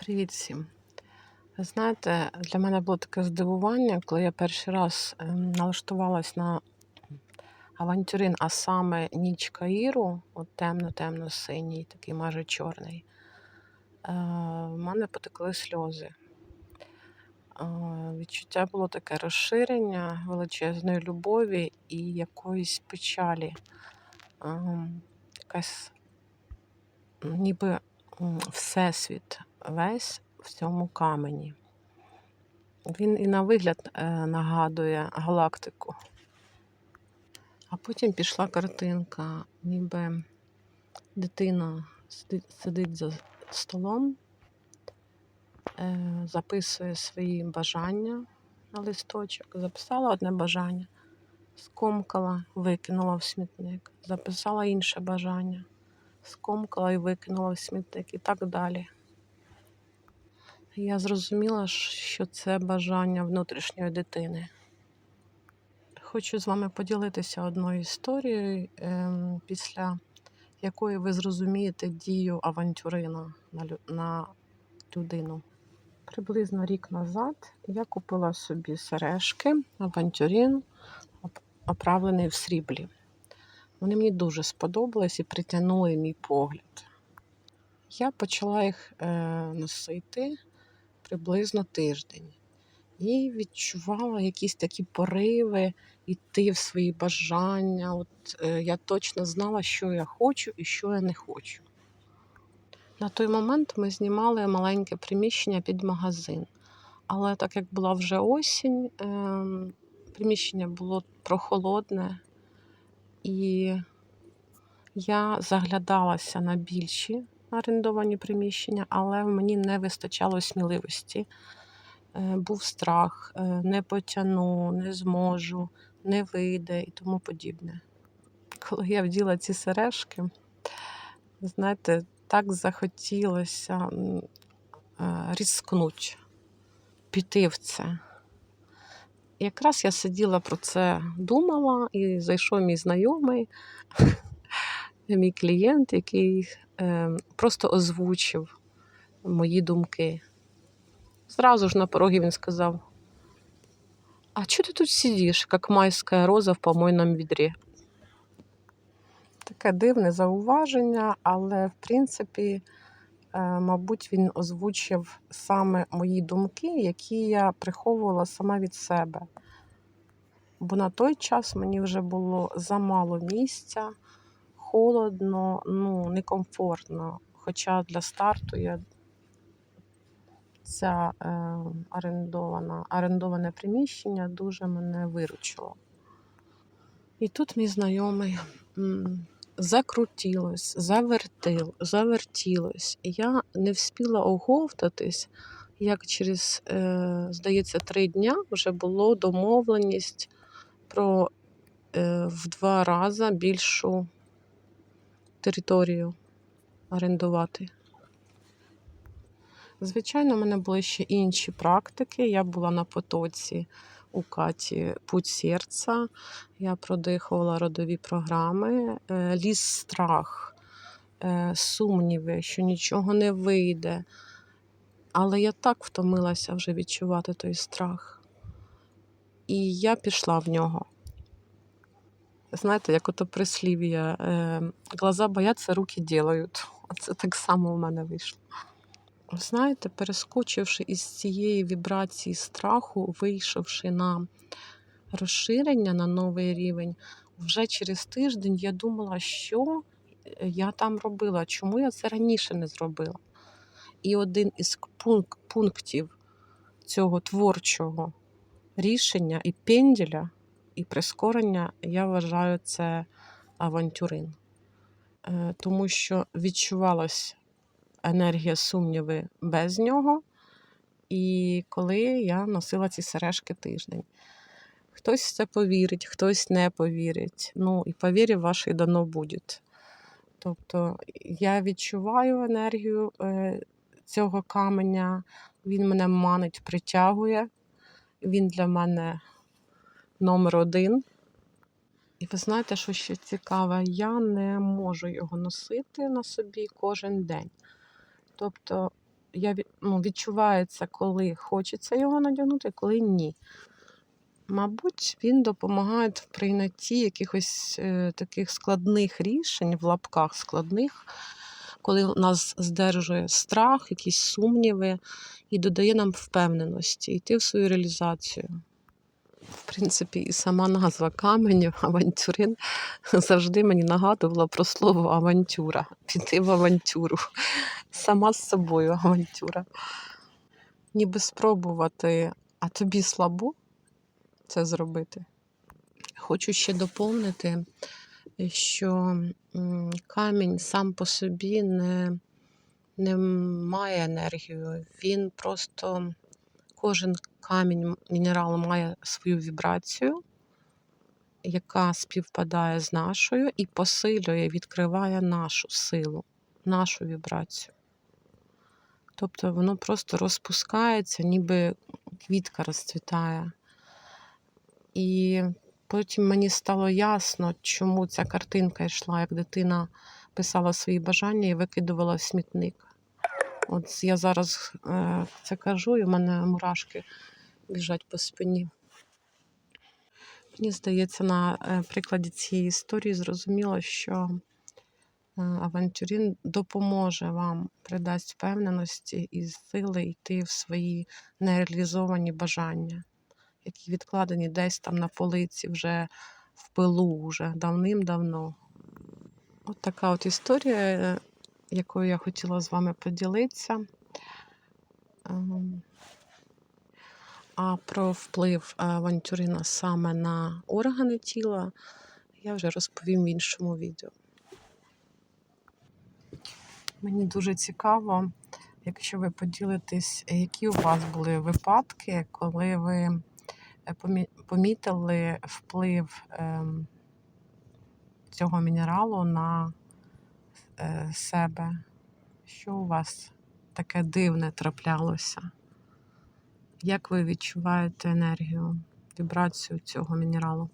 Привіт всім. Знаєте, для мене було таке здивування, коли я перший раз ем, налаштувалась на авантюрин, а саме ніч Каїру, от темно-темно-синій, такий майже чорний. Е, в мене потекли сльози. Е, відчуття було таке розширення величезної любові і якоїсь печалі. Ем, якась ніби всесвіт весь в цьому камені. Він і на вигляд е, нагадує галактику. А потім пішла картинка, ніби дитина сидить, за столом, е, записує свої бажання на листочок, записала одне бажання, скомкала, викинула в смітник, записала інше бажання, скомкала і викинула в смітник і так далі. Я зрозуміла, що це бажання внутрішньої дитини. Хочу з вами поділитися одною історією, ем, після якої ви зрозумієте дію авантюрина на, людину. Приблизно рік назад я купила собі сережки авантюрин, оп- оправлений в сріблі. Вони мені дуже сподобались і притягнули мій погляд. Я почала їх е, носити приблизно тиждень. І відчувала якісь такі пориви йти в свої бажання. От е, я точно знала, що я хочу і що я не хочу. На той момент ми знімали маленьке приміщення під магазин. Але так як була вже осінь, ем, приміщення було прохолодне, і я заглядалася на більші орендовані приміщення, але мені не вистачало сміливості. Е, Був страх, е, не потягну, не зможу, не вийде і тому подібне. Коли я вділа ці сережки, знаєте, так захотілося е, різкнуть, піти в це. Якраз я сиділа про це думала, і зайшов мій знайомий, мій клієнт, який е, просто озвучив мої думки. Зразу ж на порогі він сказав: А чого ти тут сидиш, як майська роза в помойному відрі? Таке дивне зауваження, але в принципі, е, мабуть, він озвучив саме мої думки, які я приховувала сама від себе. Бо на той час мені вже було замало місця, холодно, ну, некомфортно. Хоча для старту я ця е, орендована, орендоване приміщення дуже мене виручило. І тут мій знайомий закрутілось, завертил, завертілось. Я не встигла оговтатись, як через, е, здається, три дня вже було домовленість про е, в два рази більшу територію орендувати. Звичайно, в мене були ще інші практики. Я була на потоці у Каті Путь серця. Я продихувала родові програми, е, ліс страх, е, сумніви, що нічого не вийде. Але я так втомилася вже відчувати той страх. І я пішла в нього. Знаєте, як ото прислів'я, е, глаза бояться, руки ділають. Це так само в мене вийшло. Знаєте, перескочивши із цієї вібрації страху, вийшовши на розширення на новий рівень, вже через тиждень я думала, що я там робила, чому я це раніше не зробила. І один із пунк- пунктів цього творчого рішення і пенділя, і прискорення, я вважаю, це авантюрин. Е, Тому що відчувалось енергія сумніви без нього. І коли я носила ці сережки тиждень. Хтось в це повірить, хтось не повірить. Ну, і повірі вашій дано буде. Тобто я відчуваю енергію е, цього каменя, він мене манить, притягує. Він для мене номер один. І ви знаєте, що ще цікаве, я не можу його носити на собі кожен день. Тобто я ну, відчувається, коли хочеться його надягнути, коли ні. Мабуть, він допомагає в прийнятті якихось е, таких складних рішень, в лапках складних, коли нас здержує страх, якісь сумніви, і додає нам впевненості йти в свою реалізацію. В принципі, і сама назва каменів авантюрин завжди мені нагадувала про слово авантюра. Піти в авантюру. Сама з собою авантюра. Ніби спробувати, а тобі слабо це зробити. Хочу ще доповнити, що камінь сам по собі не, не має енергію. Він просто кожен камінь, мінерал має свою вібрацію, яка співпадає з нашою і посилює, відкриває нашу силу, нашу вібрацію. Тобто воно просто розпускається, ніби квітка розцвітає. І потім мені стало ясно, чому ця картинка йшла, як дитина писала свої бажання і викидувала в смітник. От я зараз е, це кажу, і в мене мурашки біжать по спині. Мені здається, на е, прикладі цієї історії зрозуміло, що е, авантюрин допоможе вам, придасть впевненості і сили йти в свої нереалізовані бажання, які відкладені десь там на полиці вже в пилу, вже давним-давно. От така от історія, якою я хотіла з вами поділитися. Ем, А про вплив е, авантюрина саме на органи тіла я вже розповім в іншому відео. Мені дуже цікаво, якщо ви поділитесь, які у вас були випадки, коли ви е, помітили вплив ем, цього мінералу на себе. Що у вас таке дивне траплялося? Як ви відчуваєте енергію, вібрацію цього мінералу?